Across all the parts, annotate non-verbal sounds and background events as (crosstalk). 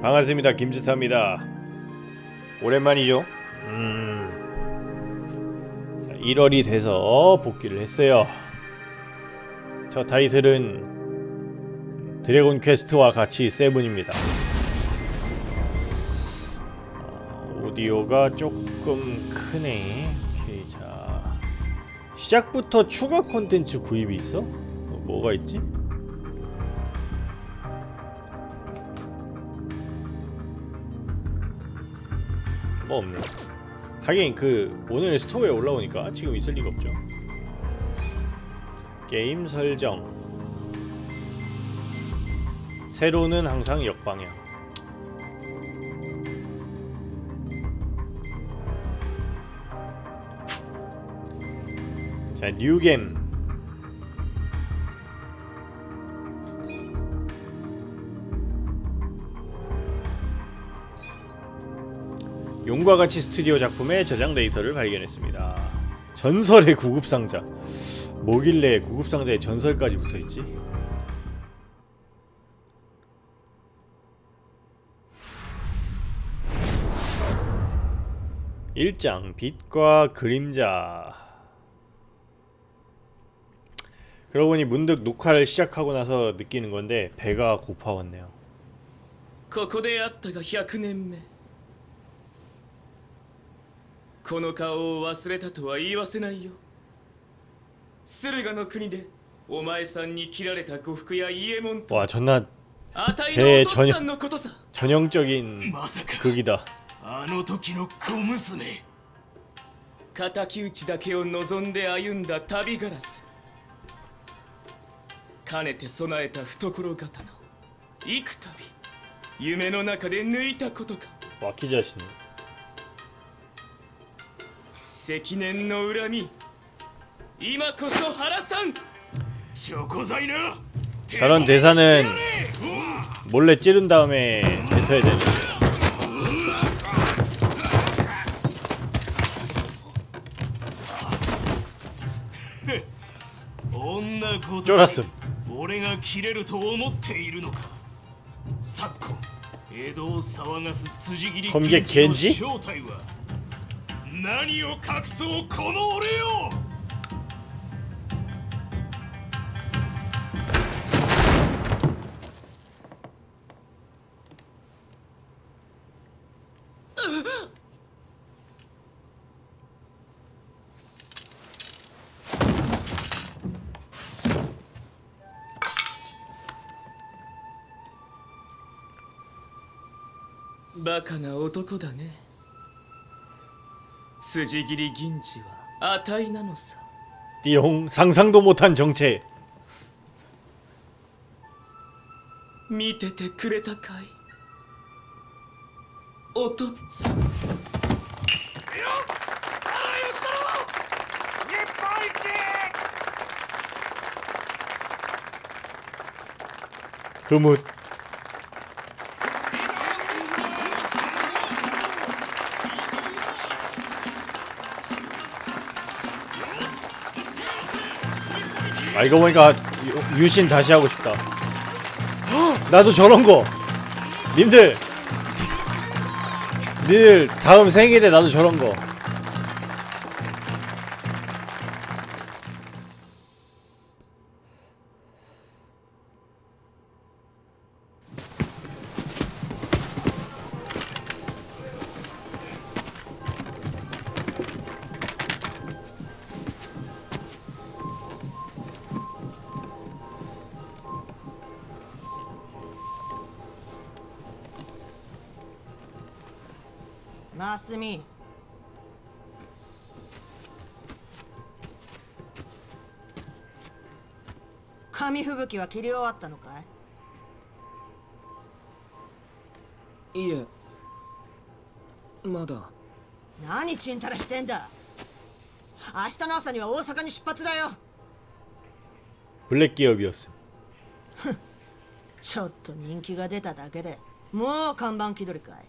반갑습니다. 김지타입니다. 오랜만이죠? 음. 자, 1월이 돼서 복귀를 했어요. 저 타이틀은 드래곤 퀘스트와 같이 세븐입니다. 어, 오디오가 조금 크네. 오케이, 자. 시작부터 추가 콘텐츠 구입이 있어? 어, 뭐가 있지? 뭐 없네. 하긴 그 오늘 스토어에 올라오니까 지금 있을 리가 없죠. 게임 설정. 세로는 항상 역방향. 자, 뉴겜. 용과 같이 스튜디오 작품의 저장 데이터를 발견했습니다. 전설의 구급 상자. 뭐길래 구급 상자에 전설까지 붙어 있지? 일장 빛과 그림자. 그러고 보니 문득 녹화를 시작하고 나서 느끼는 건데 배가 고파왔네요. ここであったが100年目 この顔を忘れたとは言わせないよ駿河の国でお前さんに切られた呉服や伊右衛門と 와 존나 あたい 제 のお父っつぁんのことさ 전형적인 まさか 극이다. あの時の小娘敵討ちだけを望んで歩んだ旅ガラスかねて備えた懐刀幾度夢の中で抜いたことか 와키 자신. 積年の恨み今こそ原さんチョコ材な 저런 대사는 몰래 찌른 다음에 뱉어야 되는. 女子 쫄았음. 俺が切れると思っているのか昨今江戸を騒がす辻斬り 검객 銀次 겐지? の正体は 何を隠そうこの俺よバカな男だね。筋切り銀次は値なのさ 띠용 상상도 못한 정체. 見ててくれたかいおとっつぁん 흐뭇. 아 이거 보니까 유- 유신 다시 하고 싶다. 헉, 나도 저런 거. 님들. 늘 다음 생일에 나도 저런 거. マスミ紙吹雪は切り終わったのかい？いえ。まだ。何ちんたらしてんだ？明日の朝には大阪に出発だよ。ブレッキーを見よすちょっと人気が出ただけでもう看板気取りかい。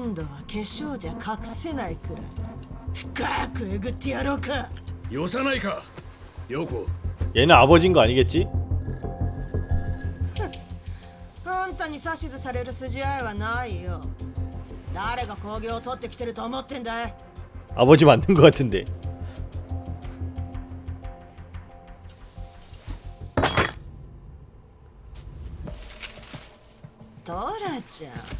今度は化粧じゃ隠せないくらい深くえぐってやろうかよさないか陽子 얘는 아버지인 거 아니겠지? あんたに指図される筋合いはないよ誰が工業を取ってきてると思ってんだい 아버지 맞는 거 같은데. トラちゃん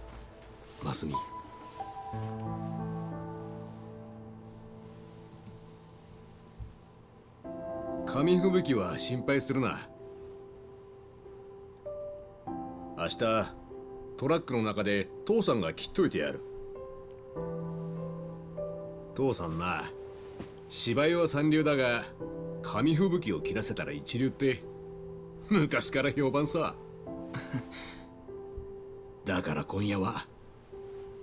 マスミ紙吹雪は心配するな。明日トラックの中で父さんが切っといてやる。父さんな芝居は三流だが紙吹雪を切らせたら一流って昔から評判さ。(laughs) だから今夜は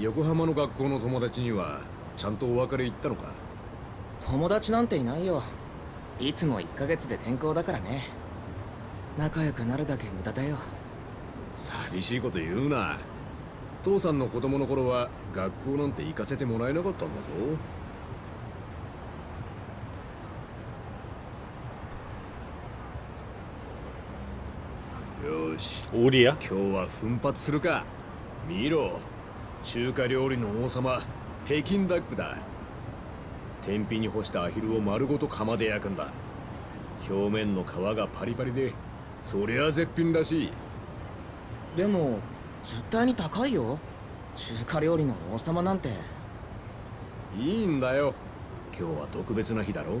横浜の学校の友達にはちゃんとお別れ行ったのか？友達なんていないよ。いつも1ヶ月で転校だからね。仲良くなるだけ無駄だよ。寂しいこと言うな。父さんの子供の頃は学校なんて行かせてもらえなかったんだぞ。よし。オーリア今日は奮発するか。見ろ。中華料理の王様北京ダックだ。天日に干したアヒルを丸ごと釜で焼くんだ。表面の皮がパリパリでそりゃ絶品らしい。でも絶対に高いよ。中華料理の王様なんて。いいんだよ。今日は特別な日だろ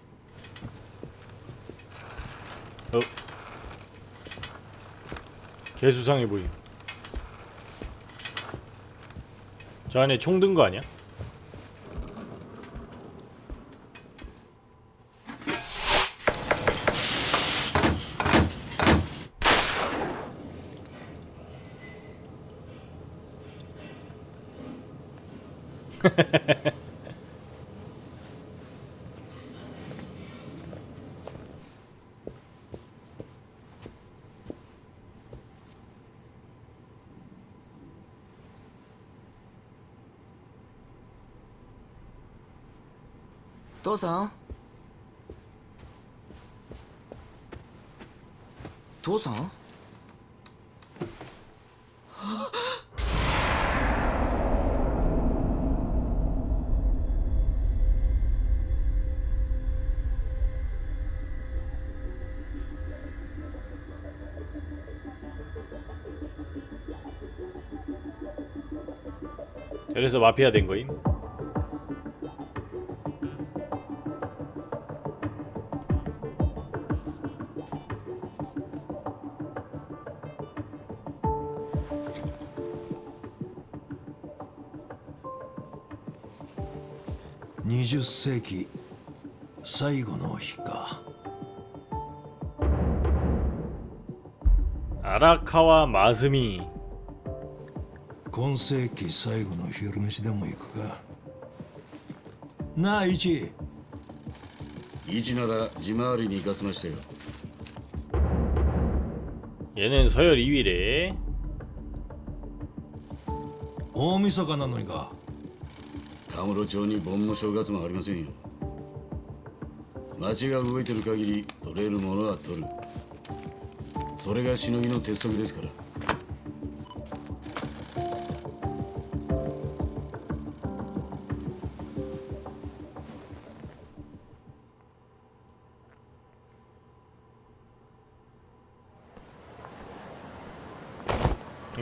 어. 개수상해 보임. 저 안에 총 든 거 아니야? (laughs) 도상 도상 그래서 마피아 된 거임. ?20世紀最後の日か 아라카와 마스미 今世紀最後の昼飯でも行くかなあイチイチなら地回りに行かせましたよ 얘는 서열 2위래 大晦日なのにか カムロ町に盆の正月もありませんよ。町が動いてる限り取れるものは取る。それがしのぎの鉄則ですから。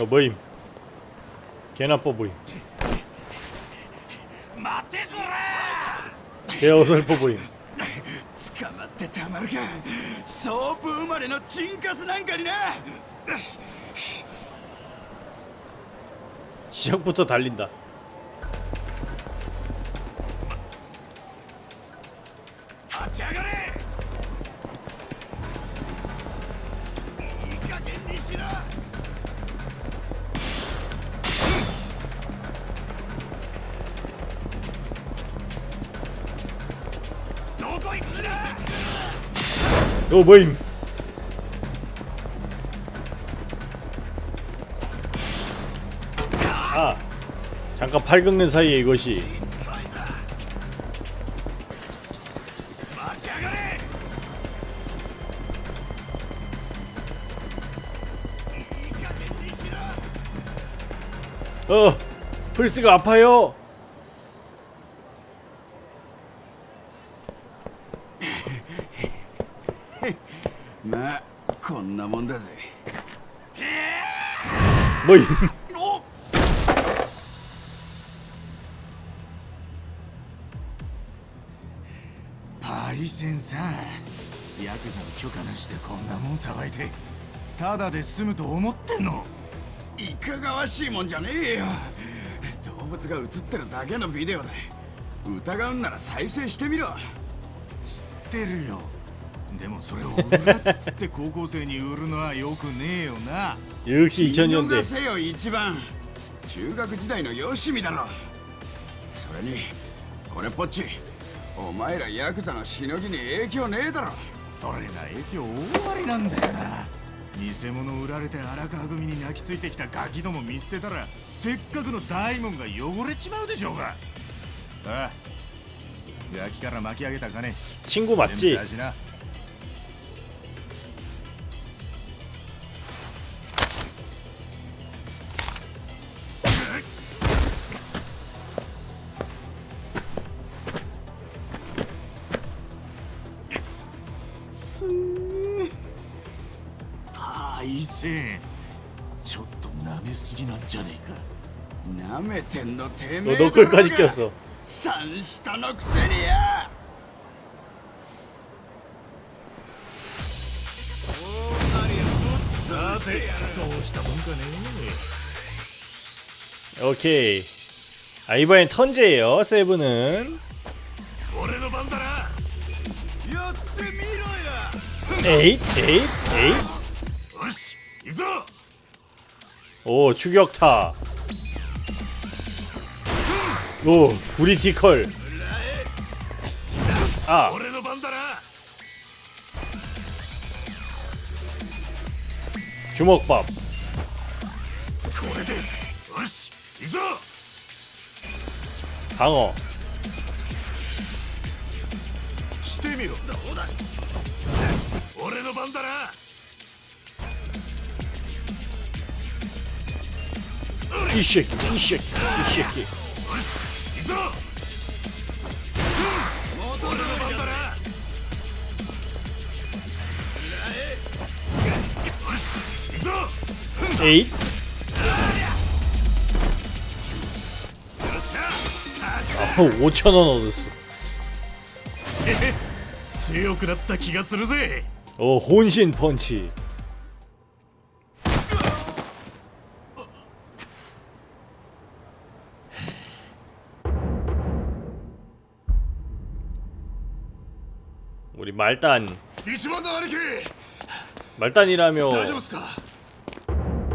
おぶいけなぽぶい。빠 보임 개 어설퍼 보임 捕まってたまるかソープ生まれのチンカスなんかにな 시작부터 달린다 이거 뭐임? 아, 잠깐 팔 긁는 사이에 이것이 어, 플스가 아파요. 뭐임おパイセンさんヤクザの許可なしでこんなもんさばいてただで済むと思ってんの？いかがわしいもんじゃねえよ。動物が映ってるだけのビデオだ。疑うんなら再生してみろ。知ってるよ。でもそれを売るっつって高校生に売るのはよくねえよな 역시 見逃 2000년대 せよ一番中学時代のよしみだろそれにこれっぽっちお前らヤクザのしのぎに影響ねえだろそれが影響大ありなんだよな偽物売られて荒川組に泣きついてきたガキども見捨てたらせっかくの大門が汚れちまうでしょうがああガキから巻き上げた金 친구 全部 맞지? えか舐めてんのてめ 너 え 너클까지 だろうが 꼈어 三下のくせにやさてどうしたもんかね 오케이 아 이번엔 턴제예요 세븐은 俺の番だなやってみろ 에잇 에잇 에잇 やよし行くぞ 오 추격타 오 구리 디컬. 아. 주먹밥. 방어. 이 새끼 이 새끼 이 새끼. 에잇 5천 원 얻었어 強くなった気がするぜ 어 혼신 펀치 우리 말단 一番の兄貴 말단이라며 大丈夫っすか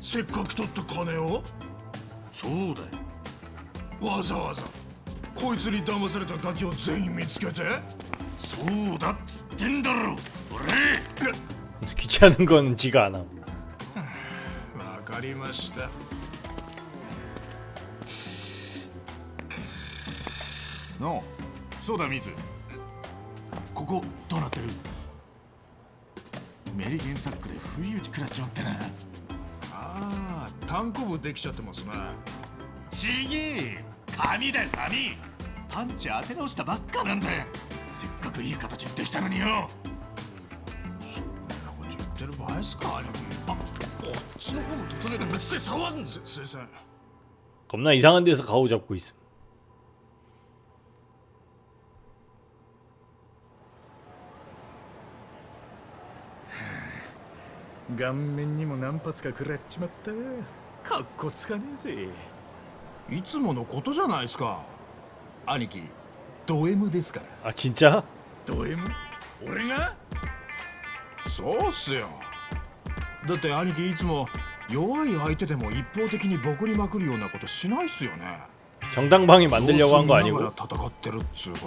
せっかく取った金をそうだよわざわざこいつに騙されたガキを全員見つけてそうだっつってんだろ俺 귀찮은 건 지가 안함 わかりましたのそうだミツここどうなってる メリケンサックで不意打ち食らっちまってなああ単行部できちゃってますねちげえ紙だよ紙パンチ当て直したばっかなんだよせっかくいい形できたのによそんなこと言ってる場合っすか兄貴あこっちの方も整えた別で騒ぐんすすいません 겁나 이상한 데서 가오 잡고 있음 顔面にも何発か食らっちまったかっこつかねえぜいつものことじゃないですか兄貴ド M ですから 아 진짜? ド M? 俺がそうっすよだって兄貴いつも弱い相手でも一方的にボコりまくるようなことしないっすよね 정당방위 만들려고 한 거 様子見なが 아니고 ら戦ってるっつうか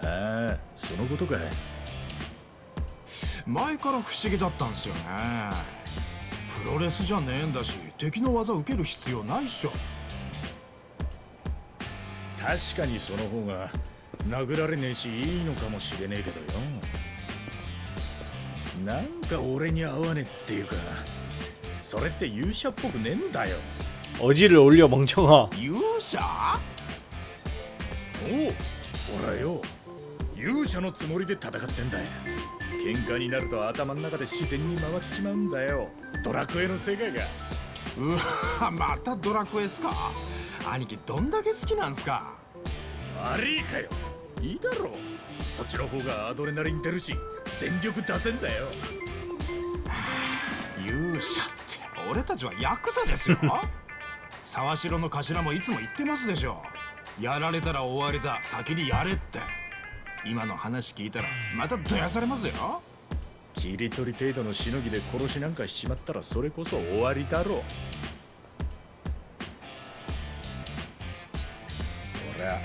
ああそのことか 前から不思議だったんすよねプロレスじゃねえんだし敵の技受ける必要ないっしょ確かにその方が殴られねえしいいのかもしれねえけどよなんか俺に合わねえっていうかそれって勇者っぽくねえんだよ 어지를 올려 멍청아 勇者おお俺はよ勇者のつもりで戦ってんだよ 喧嘩になると頭の中で自然に回っちまうんだよ。ドラクエの世界が。うわまたドラクエっすか？兄貴どんだけ好きなんすか？悪いかよ。いいだろう。そっちの方がアドレナリン出るし全力出せんだよ。(sighs) 勇者って俺たちはヤクザですよ。(laughs) 沢城の頭もいつも言ってますでしょ。やられたら終わりだ。先にやれって今の話聞いたらまたどやされますよ切り取り程度のしのぎで殺しなんかしちまったらそれこそ終わりだろうほら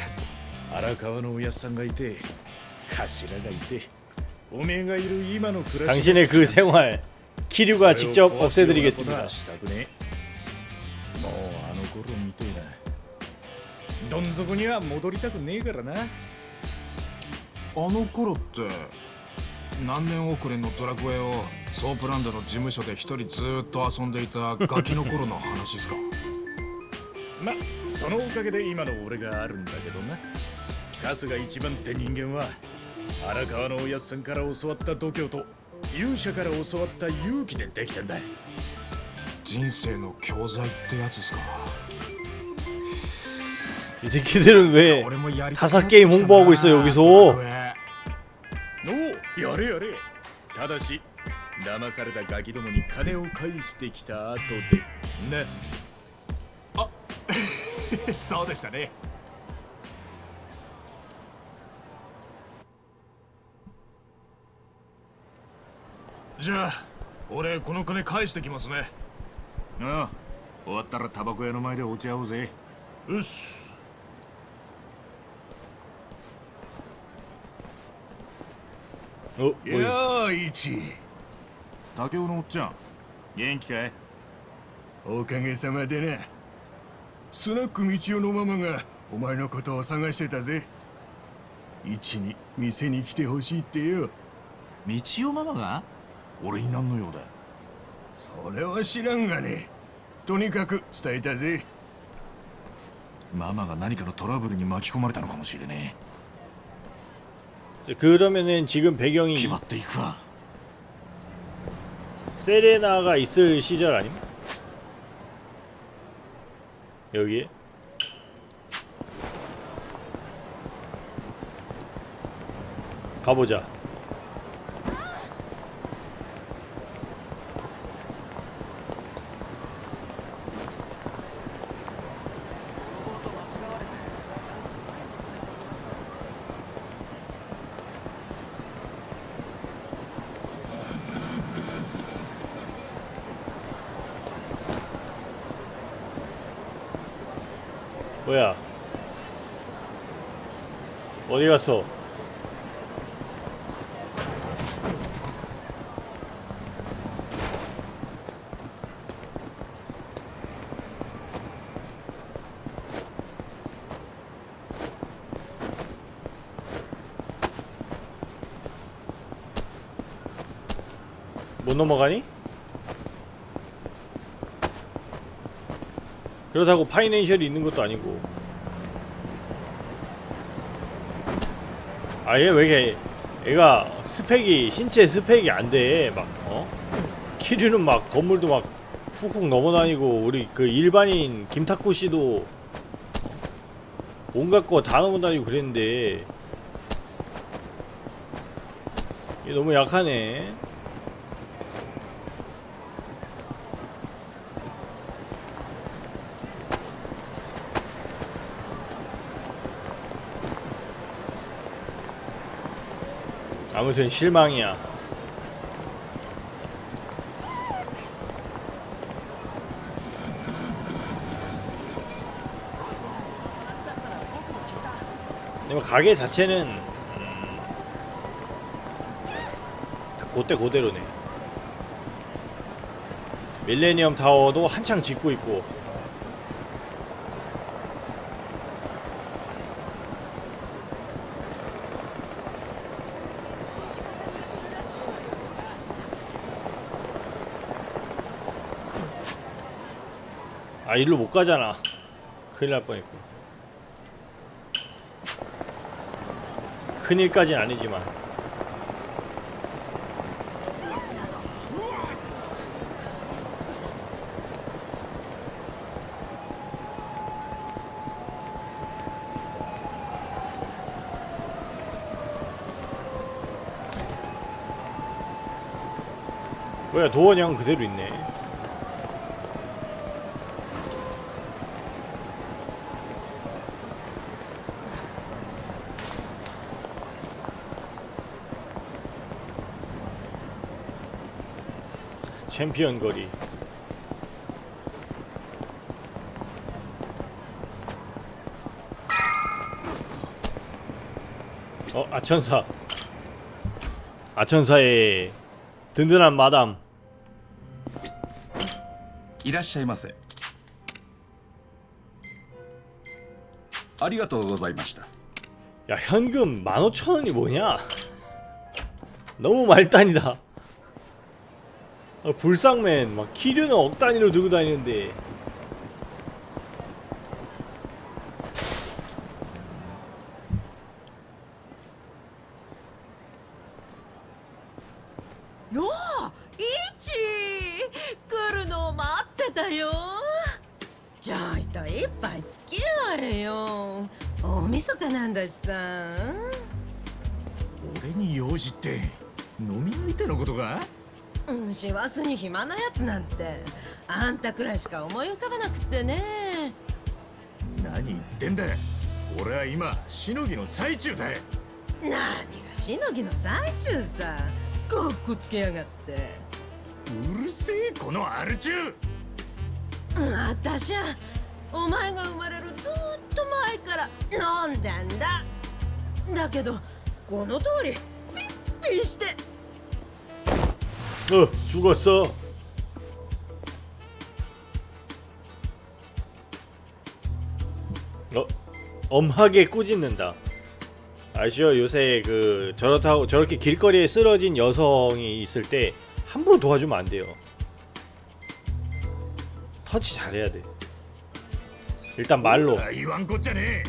荒川のおやっさんがいて頭がいておめえがいる今の暮らし 당신의 그 생활 키류가 직접 それを壊すようなこと 없애드리겠습니다 はしたくねえもうあの頃みてえなどん底には戻りたくねえからなあ の頃って何年遅れのドラクエをソープランドの事務所で一人ずーっと遊んでいたガキの頃の話っすか(laughs) まそのおかげで今の俺があるんだけどな春日一番って人間は荒川のおやっさんから教わった度胸と勇者から教わった勇気でできてんだ人生の教材ってやつっすか 이 새끼들은 왜 俺もやりたくな 타사 ってき 게임 たな 홍보하고 있어 ド 여기서 ラクエお ただし騙されたガキどもに金を返してきた後でね。(laughs) そうでしたね。じゃあ俺この金返してきますね。ああ終わったらタバコ屋の前で落ち合おうぜ。よし 어? い뭐やー一。竹雄のおっちゃん元気かい？おかげさまでなスナック道夫のママがお前のことを探してたぜ。一に店に来てほしいってよ。道夫ママが？俺に何の用だそれは知らんがね。とにかく伝えたぜ。ママが何かのトラブルに巻き込まれたのかもしれね 그러면은 지금 배경이 세레나가 있을 시절 아님? 여기에? 가보자 뭐야? 어디 갔어? 못 넘어가니? 그렇다고 파이낸셜이 있는 것도 아니고 아얘 왜 이렇게 얘가 스펙이 신체 스펙이 안돼 막 어? 키류는 막 건물도 막 훅훅 넘어다니고 우리 그 일반인 김탁구 씨도 어? 온갖 거 다 넘어다니고 그랬는데 얘 너무 약하네 아무튼 실망이야. 가게 자체는 음, 그때 그대로네. 밀레니엄 타워도 한창 짓고 있고 아 일로 못 가잖아. 큰일 날 뻔했고. 큰일까진 아니지만. 뭐야 도원양 그대로 있네. 챔피언 거리 어 아천사 아천사의 든든한 마담 いらっしゃいませありがとうございました 야 현금 15,000원이 뭐냐 너무 말단이다 아, 불쌍맨 막 키류는 억 단위로 들고 다니는데 ようイチ来るのを待ってたよちょいと一杯付き合えよ大晦日なんだしさ俺に用事って飲み相手のことか うん師走に暇なやつなんて。あんたくらいしか思い浮かばなくってね。何言ってんだ。俺は今しのぎの最中だ。何がしのぎの最中さ。かっこつけやがって。うるせえこのアル中。うん私はお前が生まれるずーっと前から飲んでんだ。だけどこの通りピッピして 어 죽었어. 어 엄하게 꾸짖는다. 아시죠? 요새 그 저렇다고 저렇게 길거리에 쓰러진 여성이 있을 때 함부로 도와주면 안 돼요. 터치 잘해야 돼. 일단 말로. 아, 이왕 꽂자네.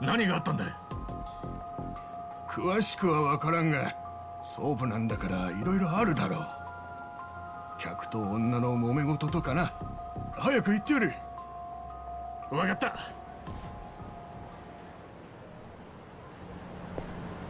何があったんだ詳しくは分からんがソープなんだからいろいろあるだろう。客と女の揉め事とかな。早く言ってやれわかった